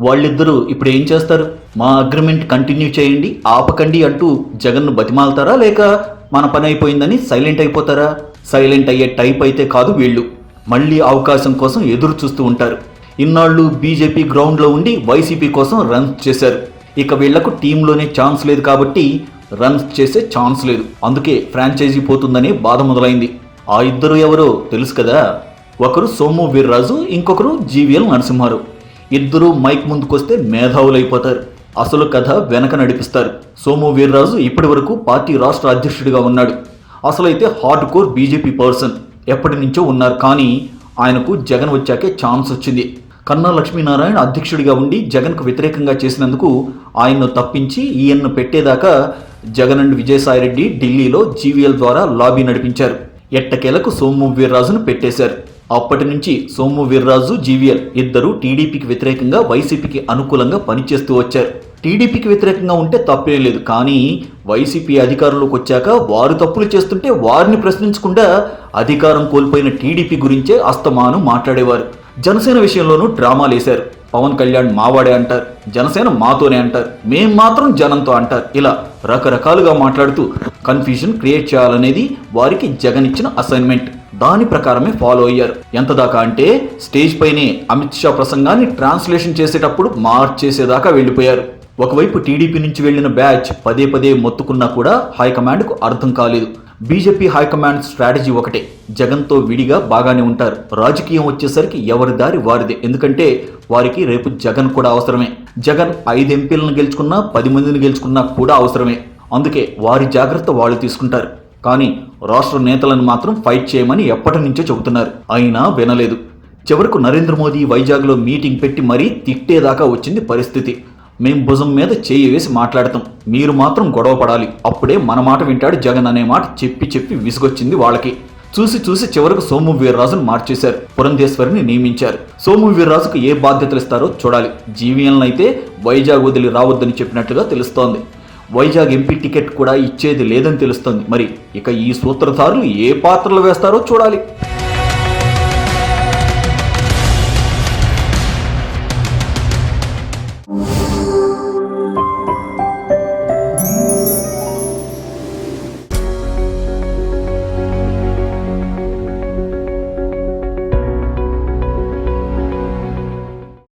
వాళ్ళిద్దరూ ఇప్పుడు ఏం చేస్తారు? మా అగ్రిమెంట్ కంటిన్యూ చేయండి ఆపకండి అంటూ జగన్ను బతిమాలతారా? లేక మన పని అయిపోయిందని సైలెంట్ అయిపోతారా? సైలెంట్ అయ్యే టైప్ అయితే కాదు వీళ్ళు. మళ్ళీ అవకాశం కోసం ఎదురు చూస్తూ ఉంటారు. ఇన్నాళ్ళు బీజేపీ గ్రౌండ్లో ఉండి వైసీపీ కోసం రన్స్ చేశారు. ఇక వీళ్ళకు టీంలోనే ఛాన్స్ లేదు కాబట్టి రన్స్ చేసే ఛాన్స్ లేదు. అందుకే ఫ్రాంచైజీ పోతుందనే బాధ మొదలైంది. ఆ ఇద్దరు ఎవరో తెలుసు కదా? ఒకరు సోము వీర్రాజు ఇంకొకరు జీవీఎల్ నరసింహారావు. ఇద్దరూ మైక్ ముందుకొస్తే మేధావులైపోతారు. అసలు కథ వెనక నడిపిస్తారు. సోము వీర్రాజు ఇప్పటి వరకు పార్టీ రాష్ట్ర అధ్యక్షుడిగా ఉన్నాడు. అసలైతే హార్డ్ కోర్ బీజేపీ పర్సన్. ఎప్పటి నుంచో ఉన్నారు కానీ ఆయనకు జగన్ వచ్చాకే ఛాన్స్ వచ్చింది. కన్నా లక్ష్మీనారాయణ అధ్యక్షుడిగా ఉండి జగన్కు వ్యతిరేకంగా చేసినందుకు ఆయన్ను తప్పించి ఈయన్ను పెట్టేదాకా జగన్ అండ్ విజయసాయిరెడ్డి ఢిల్లీలో జీవీఎల్ ద్వారా లాబీ నడిపించారు. ఎట్టకేలకు సోము వీర్రాజును పెట్టేశారు. అప్పటి నుంచి సోము వీర్రాజు జీవీఎల్ ఇద్దరు టీడీపీకి వ్యతిరేకంగా వైసీపీకి అనుకూలంగా పనిచేస్తూ వచ్చారు. టీడీపీకి వ్యతిరేకంగా ఉంటే తప్పేం లేదు. కానీ వైసీపీ అధికారంలోకి వచ్చాక వారు తప్పులు చేస్తుంటే వారిని ప్రశ్నించకుండా అధికారం కోల్పోయిన టీడీపీ గురించే అస్తమానం మాట్లాడేవారు. జనసేన విషయంలోనూ డ్రామాలు వేశారు. పవన్ కళ్యాణ్ మావాడే అంటారు. జనసేన మాతోనే అంటారు. మేం మాత్రం జనంతో అంటారు. ఇలా రకరకాలుగా మాట్లాడుతూ కన్ఫ్యూజన్ క్రియేట్ చేయాలనేది వారికి జగన్ ఇచ్చిన అసైన్మెంట్. దాని ప్రకారమే ఫాలో అయ్యారు. ఎంత దాకా అంటే స్టేజ్ పైనే అమిత్ షా ప్రసంగాన్ని ట్రాన్స్లేషన్ చేసేటప్పుడు మార్చేసేదాకా వెళ్ళిపోయారు. ఒకవైపు టీడీపీ నుంచి వెళ్ళిన బ్యాచ్ పదే పదే మొత్తుకున్నా కూడా హైకమాండ్కు అర్థం కాలేదు. బీజేపీ హైకమాండ్ స్ట్రాటజీ ఒకటే. జగన్తో విడిగా బాగానే ఉంటారు. రాజకీయం వచ్చేసరికి ఎవరి దారి వారిదే. ఎందుకంటే వారికి రేపు జగన్ కూడా అవసరమే. జగన్ ఐదు ఎంపీలను గెలుచుకున్నా పది మందిని గెలుచుకున్నా కూడా అవసరమే. అందుకే వారి జాగ్రత్త వాళ్ళు తీసుకుంటారు. కానీ రాష్ట్ర నేతలను మాత్రం ఫైట్ చేయమని ఎప్పటి నుంచో చెబుతున్నారు. అయినా వినలేదు. చివరకు నరేంద్ర మోదీ వైజాగ్లో మీటింగ్ పెట్టి మరీ తిట్టేదాకా వచ్చింది పరిస్థితి. మేం భుజం మీద చేయి వేసి మాట్లాడతాం. మీరు మాత్రం గొడవ పడాలి. అప్పుడే మన మాట వింటాడు జగన్ అనే మాట చెప్పి చెప్పి విసుగొచ్చింది వాళ్ళకి. చూసి చూసి చివరకు సోము వీర్రాజును మార్చేశారు. పురంధేశ్వరిని నియమించారు. సోము వీర్రాజుకు ఏ బాధ్యతలు ఇస్తారో చూడాలి. జీవీఎల్ని అయితే వైజాగ్ వదిలి రావద్దని చెప్పినట్లుగా తెలుస్తోంది. వైజాగ్ ఎంపీ టికెట్ కూడా ఇచ్చేది లేదని తెలుస్తోంది. మరి ఇక ఈ సూత్రధారులు ఏ పాత్రలు వేస్తారో చూడాలి.